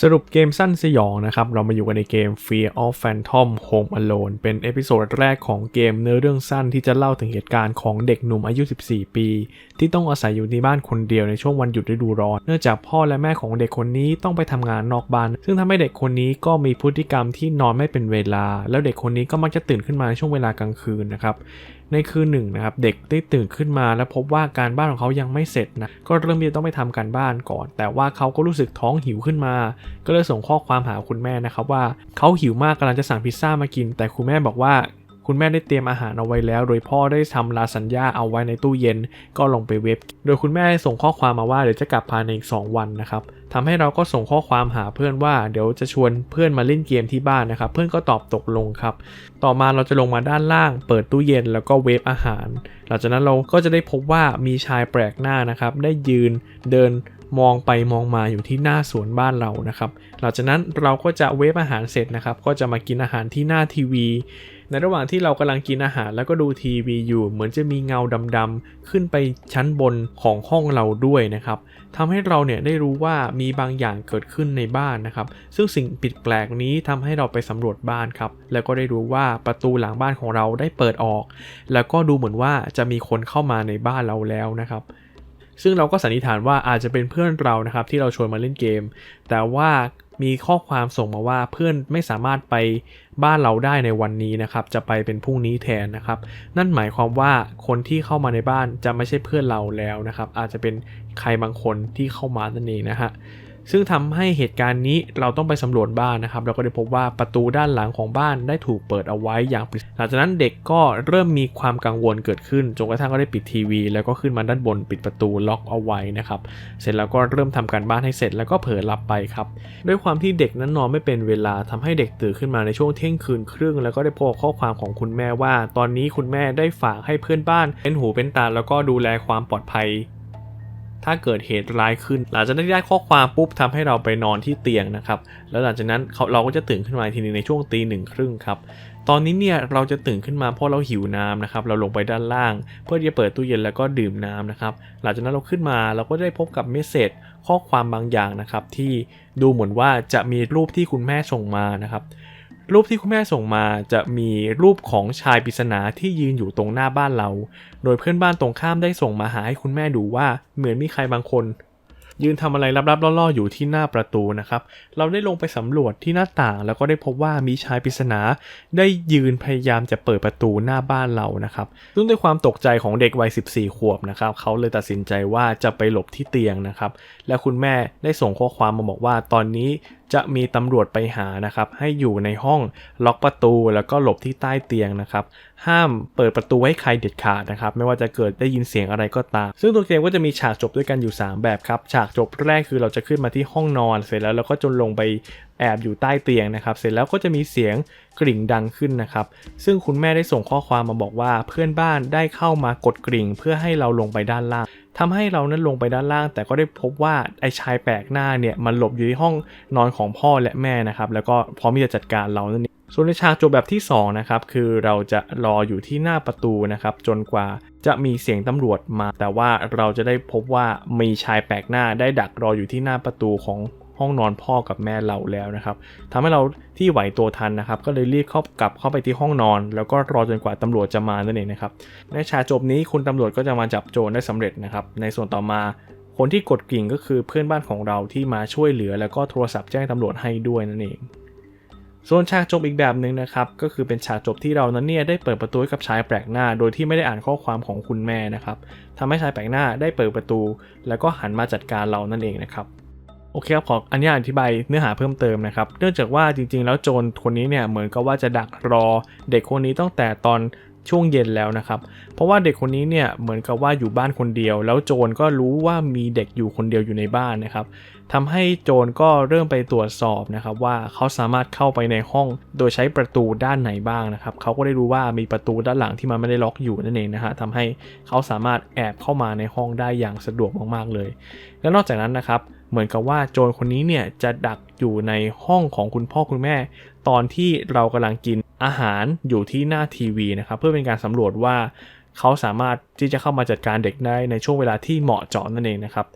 สรุปเกมสั้นสยองนะครับ เรามาอยู่กันในเกม Fear of Phantom Home Alone เป็นเอพิโซดแรกของเกมเนื้อเรื่องสั้นที่จะเล่าถึงเหตุการณ์ของเด็กหนุ่มอายุ 14 ปี ที่ต้องอาศัยอยู่ในบ้านคนเดียวในช่วงวันหยุดฤดูร้อน เนื่องจากพ่อและแม่ของเด็กคนนี้ต้องไปทำงานนอกบ้าน ซึ่งทำให้เด็กคนนี้ก็มีพฤติกรรมที่นอนไม่เป็นเวลา แล้วเด็กคนนี้ก็มักจะตื่นขึ้นมาในช่วงเวลากลางคืนนะครับในคืนหนึ่งนะครับเด็กได้ตื่นขึ้นมาแล้วพบว่าการบ้านของเขายังไม่เสร็จนะก็เริ่มที่จะต้องไปทำการบ้านก่อน แต่ว่าเขาก็รู้สึกท้องหิวขึ้นมาก็เลยส่งข้อความหาคุณแม่นะครับว่าเขาหิวมากกำลังจะสั่งพิซซ่ามากิน แต่คุณแม่บอกว่าคุณแม่ได้เตรียมอาหารเอาไว้แล้ว โดยพ่อได้ทำลาสัญญาเอาไว้ในตู้เย็น ก็ลงไปเว็บ โดยคุณแม่ส่งข้อความมาว่าเดี๋ยวจะกลับภายในอีก 2 วันนะครับทำให้เราก็ส่งข้อความหาเพื่อนว่าเดี๋ยวจะชวนเพื่อนมาเล่นเกมที่บ้านนะครับ เพื่อนก็ตอบตกลงครับ ต่อมาเราจะลงมาด้านล่าง เปิดตู้เย็นแล้วก็เวฟอาหาร หลังจากนั้นเราก็จะได้พบว่ามีชายแปลกหน้านะครับ ได้ยืนเดิน มองไปมองมาอยู่ที่หน้าสวนบ้านเรานะครับ หลังจากนั้นเราก็จะเวฟอาหารเสร็จนะครับ ก็จะมากินอาหารที่หน้าทีวี ในระหว่างที่เรากำลังกินอาหารแล้วก็ดูทีวีอยู่ เหมือนจะมีเงาดำๆขึ้นไปชั้นบนของห้องเราด้วยนะครับทำให้เราเนี่ยได้รู้ว่ามีบางอย่างเกิดขึ้นในบ้านนะครับ ซึ่งสิ่งผิดแปลกนี้ทำให้เราไปสำรวจบ้านครับ แล้วก็ได้รู้ว่าประตูหลังบ้านของเราได้เปิดออก แล้วก็ดูเหมือนว่าจะมีคนเข้ามาในบ้านเราแล้วนะครับ ซึ่งเราก็สันนิษฐานว่าอาจจะเป็นเพื่อนเรานะครับที่เราชวนมาเล่นเกม แต่ว่ามีข้อความส่งมาว่าเพื่อนไม่สามารถไปบ้านเราได้ในวันนี้นะครับจะไปเป็นพรุ่งนี้แทนนะครับ นั่นหมายความว่าคนที่เข้ามาในบ้านจะไม่ใช่เพื่อนเราแล้วนะครับ อาจจะเป็นใครบางคนที่เข้ามานั่นเองนะฮะ ซึ่งทำให้เหตุการณ์นี้เราต้องไปสำรวจบ้านนะครับ เราก็ได้พบว่าประตูด้านหลังของบ้านได้ถูกเปิดเอาไว้อย่างปริศนาหลังจากนั้นเด็กก็เริ่มมีความกังวลเกิดขึ้นจนกระทั่งก็ได้ปิดทีวี แล้วก็ขึ้นมาด้านบนปิดประตูล็อกเอาไว้นะครับ เสร็จแล้วก็เริ่มทำการบ้านให้เสร็จแล้วก็เผลอหลับไปครับ ด้วยความที่เด็กนั้นนอนไม่เป็นเวลาทำให้เด็กตื่นขึ้นมาในช่วงเที่ยงคืนครึ่ง แล้วก็ได้พบข้อความของคุณแม่ว่า ตอนนี้คุณแม่ได้ฝากให้เพื่อนบ้านเป็นหูเป็นตาแล้วก็ดูแลความปลอดภัย ถ้าเกิดเหตุร้ายขึ้น หลังจากได้ข้อความปุ๊บทำให้เราไปนอนที่เตียงนะครับ แล้วหลังจากนั้นเขาเราก็จะตื่นขึ้นมาทีนึงในช่วงตีหนึ่งครึ่งครับตอนนี้เนี่ยเราจะตื่นขึ้นมาเพราะเราหิวน้ำนะครับเราลงไปด้านล่าง เพื่อที่จะเปิดตู้เย็นแล้วก็ดื่มน้ำนะครับหลังจากนั้นเราขึ้นมาเราก็ได้พบกับเมสเซจข้อความบางอย่างนะครับที่ดูเหมือนว่าจะมีรูปที่คุณแม่ส่งมานะครับ รูปที่คุณแม่ส่งมาจะมีรูปของชายปริศนาที่ยืนอยู่ตรงหน้าบ้านเรา โดยเพื่อนบ้านตรงข้ามได้ส่งมาหาให้คุณแม่ดูว่าเหมือนมีใครบางคน ยืนทำอะไรลับๆล่อๆอยู่ที่หน้าประตูนะครับ เราได้ลงไปสำรวจที่หน้าต่างแล้วก็ได้พบว่ามีชายปริศนา ได้ยืนพยายามจะเปิดประตูหน้าบ้านเรานะครับซึ่งด้วยความตกใจของเด็กวัย 14 ขวบนะครับเขาเลยตัดสินใจว่าจะไปหลบที่เตียงนะครับ และคุณแม่ได้ส่งข้อความมาบอกว่าตอนนี้ จะมีตำรวจไปหานะครับ ให้อยู่ในห้องล็อกประตูแล้วก็หลบที่ใต้เตียงนะครับ ห้ามเปิดประตูให้ใครเด็ดขาดนะครับ ไม่ว่าจะเกิดได้ยินเสียงอะไรก็ตาม ซึ่งตัวเกมก็จะมีฉากจบด้วยกันอยู่ 3 แบบครับ ฉากจบแรกคือเราจะขึ้นมาที่ห้องนอนเสร็จแล้วเราก็จนลงไป แอบอยู่ใต้เตียงนะครับ เสร็จแล้วก็จะมีเสียงกริ่งดังขึ้นนะครับ ซึ่งคุณแม่ได้ส่งข้อความมาบอกว่าเพื่อนบ้านได้เข้ามากดกริ่ง เพื่อให้เราลงไปด้านล่างทำให้เรานั้นลงไปด้านล่าง แต่ก็ได้พบว่าไอ้ชายแปลกหน้าเนี่ยมันหลบอยู่ที่ห้องนอนของพ่อและแม่นะครับ แล้วก็พร้อมที่จะจัดการเรานั่นเองส่วนในฉากจบแบบที่2นะครับคือเราจะรออยู่ที่หน้าประตูนะครับจนกว่าจะมีเสียงตำรวจมา แต่ว่าเราจะได้พบว่ามีชายแปลกหน้าได้ดักรออยู่ที่หน้าประตูของ ห้องนอนพ่อกับแม่เราแล้วนะครับทำให้เราที่ไหวตัวทันนะครับ ก็เลยรีบเข้ากลับเข้าไปที่ห้องนอน แล้วก็รอจนกว่าตำรวจจะมานั่นเองนะครับในฉากจบนี้คุณตำรวจก็จะมาจับโจรได้สำเร็จนะครับในส่วนต่อมาคนที่กดกิ่งก็คือเพื่อนบ้านของเราที่มาช่วยเหลือ แล้วก็โทรศัพท์แจ้งตำรวจให้ด้วยนั่นเอง ส่วนฉากจบอีกแบบหนึ่งนะครับก็คือเป็นฉากจบที่เรานั้นเนี่ยได้เปิดประตูกับชายแปลกหน้า โดยที่ไม่ได้อ่านข้อความของคุณแม่นะครับทำให้ชายแปลกหน้าได้เปิดประตู แล้วก็หันมาจัดการเรานั่นเองนะครับ โอเคครับขออันนี้อธิบายเนื้อหาเพิ่มเติมนะครับ เนื่องจากว่าจริงๆ แล้วโจรคนนี้เนี่ยเหมือนกับว่าจะดักรอ เด็กคนนี้ตั้งแต่ตอนช่วงเย็นแล้วนะครับ เพราะว่าเด็กคนนี้เนี่ยเหมือนกับว่าอยู่บ้านคนเดียว แล้วโจรก็รู้ว่ามีเด็กอยู่คนเดียวอยู่ในบ้านนะครับทำให้โจรก็เริ่มไปตรวจสอบนะครับว่าเขาสามารถเข้าไปในห้อง โดยใช้ประตูด้านไหนบ้างนะครับเขาก็ได้รู้ว่ามีประตูด้านหลังที่มันไม่ได้ล็อกอยู่นั่นเองนะฮะทำให้เขาสามารถแอบเข้ามาในห้องได้อย่างสะดวกมากๆเลย และนอกจากนั้นนะครับเหมือนกับว่าโจรคนนี้เนี่ยจะดักอยู่ในห้องของคุณพ่อคุณแม่ ตอนที่เรากำลังกินอาหารอยู่ที่หน้าทีวีนะครับเพื่อเป็นการสำรวจว่าเขาสามารถที่จะเข้ามาจัดการเด็กได้ในช่วงเวลาที่เหมาะเจาะนั่นเองนะครับ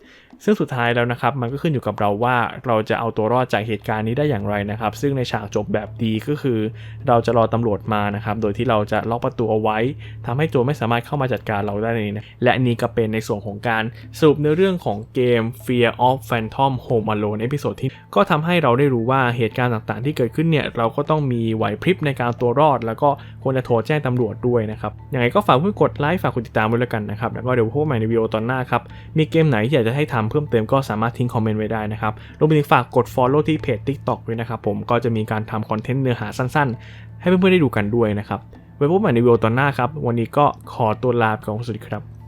ซึ่งสุดท้ายแล้วนะครับมันก็ขึ้นอยู่กับเราว่าเราจะเอาตัวรอดจากเหตุการณ์นี้ได้อย่างไรนะครับ ซึ่งในฉากจบแบบดีก็คือ เราจะรอตำรวจมานะครับโดยที่เราจะล็อกประตูเอาไว้ทำให้โจรไม่สามารถเข้ามาจัดการเราได้เลยนะและนนี้ก็เป็นในส่วนของการสรุปเนื้อเรื่องของเกม Fear of Phantom Home Alone เอพิโซดที่ก็ทำให้เราได้รู้ว่าเหตุการณ์ต่างๆ ที่เกิดขึ้นเนี่ยเราก็ต้องมีไหวพริบในการตัวรอด แล้วก็ควรจะโทรแจ้งตำรวจด้วยนะครับยังไงก็ฝากเพื่อนกดไลค์ฝากกดติดตามไว้แล้วกันนะครับแล้วก็เดี๋ยวพบใหม่ในวิดีโอตอนหน้าครับมีเกมไหนที่อยากจะให้ทำเพิ่มเติมก็สามารถทิ้งคอมเมนต์ไว้ได้นะครับรวมไปถึงฝากกด Follow ที่เพจ TikTok ด้วยนะครับผมก็จะมีการทำคอนเทนต์เนื้อหาสั้นๆ ให้เพื่อนๆได้ดูกันด้วยนะครับไว้พบใหม่ในวิดีโอตอนหน้าครับ วันนี้ก็ขอตัวลาไปก่อนสวัสดีครับ